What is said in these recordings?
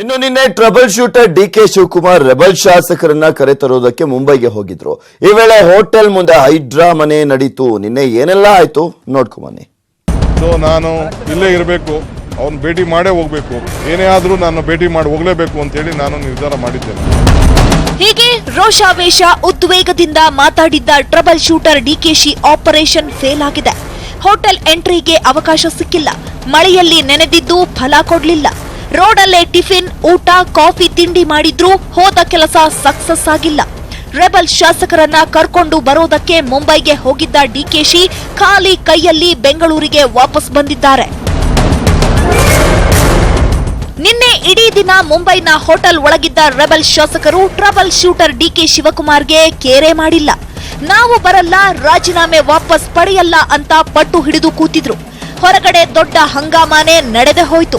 ಇನ್ನು ನಿನ್ನೆ trouble shooter D K Shivakumar rebel ಶಾಸಕರನ್ನ ಕರೆತರೋದಕ್ಕೆ ಮುಂಬೈಗೆ ಹೋಗಿದ್ರು. ಈ ವೇಳೆ ಹೋಟೆಲ್ ಮುಂದೆ ಹೈಡ್ರಾ ಮನೆ ನಡೀತು. ನಿನ್ನೆ ಏನೆಲ್ಲ ಆಯ್ತು? ನೋಡ್ಕೊಂಬನ್ನಿ ಸೊ ನಾನು ಇಲ್ಲೇ ಇರಬೇಕು. ಅವ್ನು ಭೇಟಿ ಮಾಡೇ ಹೋಗ್ಬೇಕು. ಏನೇ ಆದ್ರೂ ನಾನು ಭೇಟಿ ಮಾಡಿ ಹೋಗಲೇಬೇಕು ಅಂತೇಳಿ ನಾನು ನಿರ್ಧಾರ ಮಾಡಿದ್ದೇನೆ. ಹೀಗೆ ರೋಷಾವೇಶ ಉದ್ವೇಗದಿಂದ ಮಾತಾಡಿದ್ದ trouble shooter DKShi operation fail ಆಗಿದೆ. ಹೋಟೆಲ್ ಎಂಟ್ರಿಗೆ ಅವಕಾಶ ಸಿಕ್ಕಿಲ್ಲ. ಮಳೆಯಲ್ಲಿ ನೆನೆದಿದ್ದು ಫಲ ಕೊಡ್ಲಿಲ್ಲ. ರೋಡಲ್ಲೇ ಟಿಫಿನ್, ಊಟ, ಕಾಫಿ, ತಿಂಡಿ ಮಾಡಿದ್ರೂ ಹೋದ ಕೆಲಸ ಸಕ್ಸಸ್ ಆಗಿಲ್ಲ. ರೆಬಲ್ ಶಾಸಕರನ್ನ ಕರ್ಕೊಂಡು ಬರೋದಕ್ಕೆ ಮುಂಬೈಗೆ ಹೋಗಿದ್ದ ಡಿಕೆಶಿ ಖಾಲಿ ಕೈಯಲ್ಲಿ ಬೆಂಗಳೂರಿಗೆ ವಾಪಸ್ ಬಂದಿದ್ದಾರೆ. ನಿನ್ನೆ ಇಡೀ ದಿನ ಮುಂಬೈನ ಹೋಟೆಲ್ ಒಳಗಿದ್ದ ರೆಬಲ್ ಶಾಸಕರು ಟ್ರಬಲ್ ಶೂಟರ್ ಡಿಕೆ ಶಿವಕುಮಾರ್ಗೆ ಕೇರೆ ಮಾಡಿಲ್ಲ. ನಾವು ಬರಲ್ಲ, ರಾಜೀನಾಮೆ ವಾಪಸ್ ಪಡೆಯಲ್ಲ ಅಂತ ಪಟ್ಟು ಹಿಡಿದು ಕೂತಿದ್ರು. ಹೊರಗಡೆ ದೊಡ್ಡ ಹಂಗಾಮಾನೆ ನಡೆದೇ ಹೋಯ್ತು.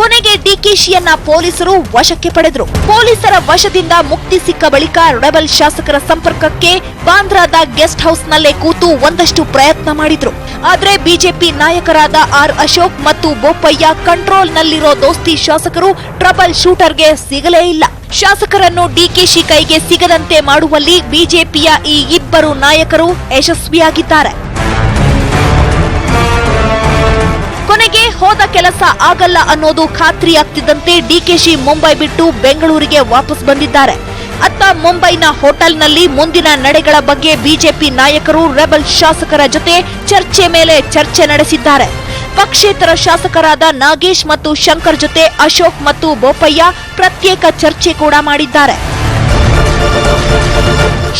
ಕೊನೆಗೆ ಡಿಕೆಶಿಯನ್ನ ಪೊಲೀಸರು ವಶಕ್ಕೆ ಪಡೆದರು. ಪೊಲೀಸರ ವಶದಿಂದ ಮುಕ್ತಿ ಸಿಕ್ಕ ಬಳಿಕ ರೆಬಲ್ ಶಾಸಕರ ಸಂಪರ್ಕಕ್ಕೆ ಬಾಂದ್ರಾದ ಗೆಸ್ಟ್ ಹೌಸ್ನಲ್ಲೇ ಕೂತು ಒಂದಷ್ಟು ಪ್ರಯತ್ನ ಮಾಡಿದ್ರು. ಆದ್ರೆ ಬಿಜೆಪಿ ನಾಯಕರಾದ ಆರ್ ಅಶೋಕ್ ಮತ್ತು ಬೋಪಯ್ಯ ಕಂಟ್ರೋಲ್ನಲ್ಲಿರೋ ದೋಸ್ತಿ ಶಾಸಕರು ಟ್ರಬಲ್ ಶೂಟರ್ಗೆ ಸಿಗಲೇ ಇಲ್ಲ. ಶಾಸಕರನ್ನು ಡಿಕೆಶಿ ಕೈಗೆ ಸಿಗದಂತೆ ಮಾಡುವಲ್ಲಿ ಬಿಜೆಪಿಯ ಈ ಇಬ್ಬರು ನಾಯಕರು ಯಶಸ್ವಿಯಾಗಿದ್ದಾರೆ. ಕೆಲಸ ಆಗಲ್ಲ ಅನ್ನೋದು ಖಾತ್ರಿಯಾಗ್ತಿದ್ದಂತೆ ಡಿಕೆಶಿ ಮುಂಬೈ ಬಿಟ್ಟು ಬೆಂಗಳೂರಿಗೆ ವಾಪಸ್ ಬಂದಿದ್ದಾರೆ. ಅತ್ತ ಮುಂಬೈನ ಹೋಟೆಲ್ನಲ್ಲಿ ಮುಂದಿನ ನಡೆಗಳ ಬಗ್ಗೆ ಬಿಜೆಪಿ ನಾಯಕರು ರೆಬಲ್ ಶಾಸಕರ ಜೊತೆ ಚರ್ಚೆ ಮೇಲೆ ಚರ್ಚೆ ನಡೆಸಿದ್ದಾರೆ. ಪಕ್ಷೇತರ ಶಾಸಕರಾದ ನಾಗೇಶ್ ಮತ್ತು ಶಂಕರ್ ಜೊತೆ ಅಶೋಕ್ ಮತ್ತು ಬೋಪಯ್ಯ ಪ್ರತ್ಯೇಕ ಚರ್ಚೆ ಕೂಡ ಮಾಡಿದ್ದಾರೆ.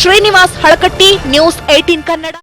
Srinivas Halakatti, news eighteen Kannada.